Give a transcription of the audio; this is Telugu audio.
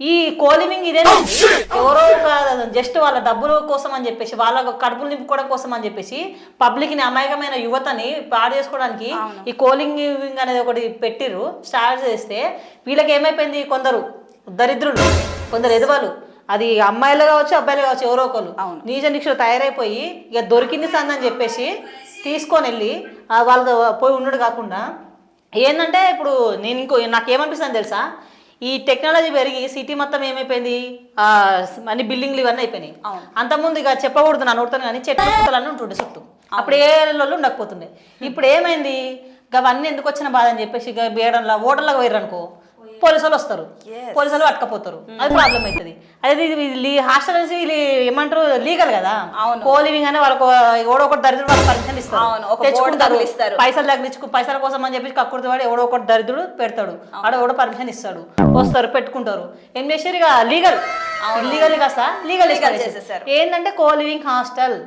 ఈ కోలివింగ్ ఇదేనండి ఎవరో ఒక జస్ట్ వాళ్ళ డబ్బుల కోసం అని చెప్పేసి వాళ్ళ కడుపులు నింపుకోవడం కోసం అని చెప్పేసి పబ్లిక్ని అమాయకమైన యువతని పాడు చేసుకోవడానికి ఈ కోలింగ్ అనేది ఒకటి పెట్టిర్రు. స్టార్ట్ చేస్తే వీళ్ళకి ఏమైపోయింది? కొందరు దరిద్రులు కొందరు ఎదవలు. అది అమ్మాయిలు కావచ్చు అబ్బాయిలు కావచ్చు ఎవరో ఒకరు. నీచ నిక్షలు తయారైపోయి ఇక దొరికింది సంది అని చెప్పేసి తీసుకొని వెళ్ళి వాళ్ళతో పోయి ఉండడు కాకుండా ఏంటంటే ఇప్పుడు నేను ఇంకో నాకేమనిపిస్తుంది తెలుసా? ఈ టెక్నాలజీ పెరిగి సిటీ మొత్తం ఏమైపోయింది? అన్ని బిల్డింగ్లు ఇవన్నీ అయిపోయినాయి. అంతకుముందు ఇక చెప్పకూడదు నా నోడుతాను కానీ చెట్లు ఉంటుండే చుట్టూ. అప్పుడు ఏ లోళ్ళు ఉండకపోతుండే. ఇప్పుడు ఏమైంది? ఇక అవన్నీ ఎందుకు వచ్చిన బాధ అని చెప్పేసి ఇక బేడంలో ఓటర్లకు పోయారు అనుకో. పోలీసు వాళ్ళు వస్తారు. Yes. పోలీసు వాళ్ళు పట్టుకపోతారు అది ప్రాబ్లం అవుతుంది అదే ఇది హాస్టల్ వీళ్ళు ఏమంటారు లీగల్ కదా? అవును. కో లివింగ్ అని వాళ్ళకు ఎవడో ఒకటి దరిద్రుడు వాళ్ళకి పర్మిషన్ ఇస్తారు. తెచ్చుకుంటారు. పైసలు తగిలించుకు పైసల కోసం అని చెప్పేసి కక్కుర్తి వాడు ఎవడో ఒకటి దరిద్రుడు పెడతాడు. ఆడ ఎవడో పర్మిషన్ ఇస్తాడు. వస్తారు పెట్టుకుంటారు. ఏం చేశారు ఇక? లీగల్. ఇల్లీగల్ కాస్త లీగల్. ఏంటంటే కో లివింగ్ హాస్టల్.